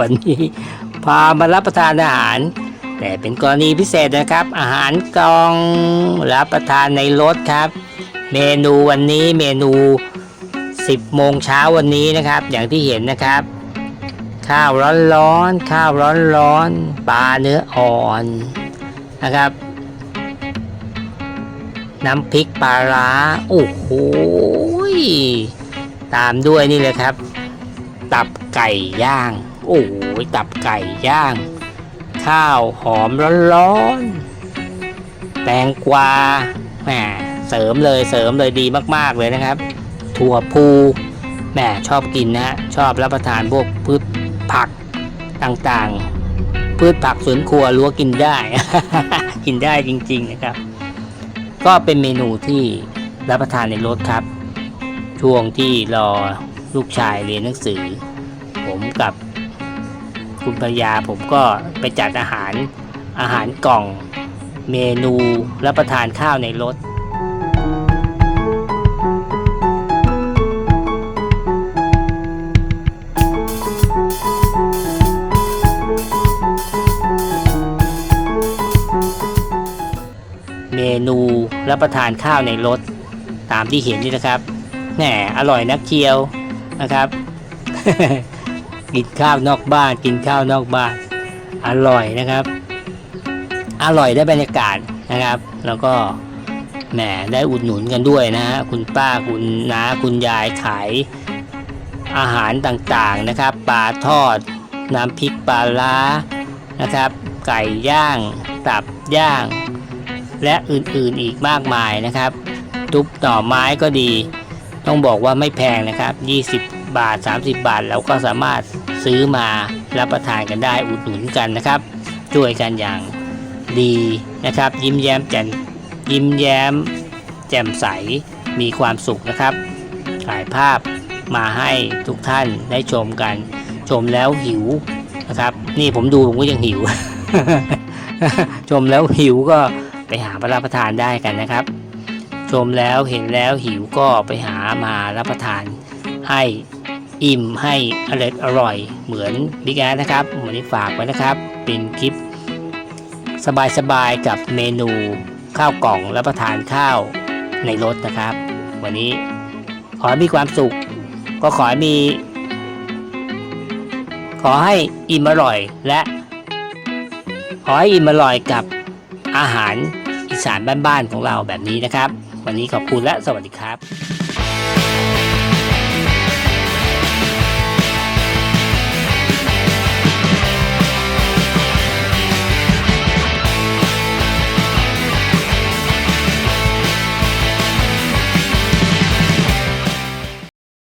วันนี้ พามารับประทานอาหาร แต่เป็นกรณีพิเศษนะครับ อาหารกองรับประทานในรถครับ เมนูวันนี้เมนู 10โมงเช้าวันนี้นะครับ อย่างที่เห็นนะครับ ข้าวร้อนๆข้าวร้อนๆปลาเนื้ออ่อนนะครับน้ำพริกปลาร้าโอ้โหตามด้วยนี่เลยครับ ตับไก่ย่าง โอ้โหยตับไก่ย่าง ข้าวหอมร้อนๆแตงกวาแหมเสริมเลยเสริมเลยดีมากๆเลยนะครับ ถั่วพูแหมชอบกินนะฮะชอบรับประทานพวกพืชผักต่างๆ พืชผักสวนครัวรั้วกินได้ กินได้จริง ๆนะครับ ก็เป็นเมนูที่รับประทานในรถครับ ช่วงที่รอลูกชายเรียนหนังสือ ผมกับ คุณภรรยาผมก็ไปจัดอาหารอาหารกล่อง เมนูรับประทานข้าวในรถเมนูรับประทานข้าวในรถ ตามที่เห็นนี่นะครับแหมอร่อยนักเคียวนะครับ กินข้าวนอกบ้านกินข้าวนอกบ้าน อร่อยนะครับ อร่อยได้บรรยากาศนะครับ แล้วก็แหมได้อุดหนุนกันด้วยนะฮะคุณป้าคุณน้าคุณยายขายอาหารต่างๆนะครับปลาทอด น้ำพริกปลาล้านะครับ ไก่ย่าง ตับย่าง และอื่นๆอีกมากมายนะครับ ทุบหน่อไม้ก็ดี ต้องบอกว่าไม่แพงนะครับ 20 บาท 30 บาทเราก็สามารถ ซื้อมารับประทานกันได้อุดหนุนกันนะครับ ช่วยกันอย่างดีนะครับ ยิ้มแย้มแจ่มยิ้มแย้ม แจ่มใสมีความสุขนะครับ ถ่ายภาพมาให้ทุกท่านได้ชมกัน ชมแล้วหิวนะครับ นี่ผมดูผมก็ยังหิว ชมแล้วหิวก็ไปหามารับประทานได้กันนะครับ ชมแล้วเห็นแล้วหิวก็ไปหามารับประทานให้ อิ่มให้อร่อยอร่อยเหมือนบิ๊กแอนะครับวันนี้ฝากไว้นะครับ เป็นคลิป สบายๆกับเมนูข้าวกล่องรับประทานข้าวในรถนะครับ วันนี้ขอให้มีความสุข ก็ขอให้มี ขอให้อิ่มอร่อยและ ขอให้อิ่มอร่อยกับอาหารอีสานบ้านๆของเราแบบนี้นะครับ วันนี้ขอบคุณและสวัสดีครับ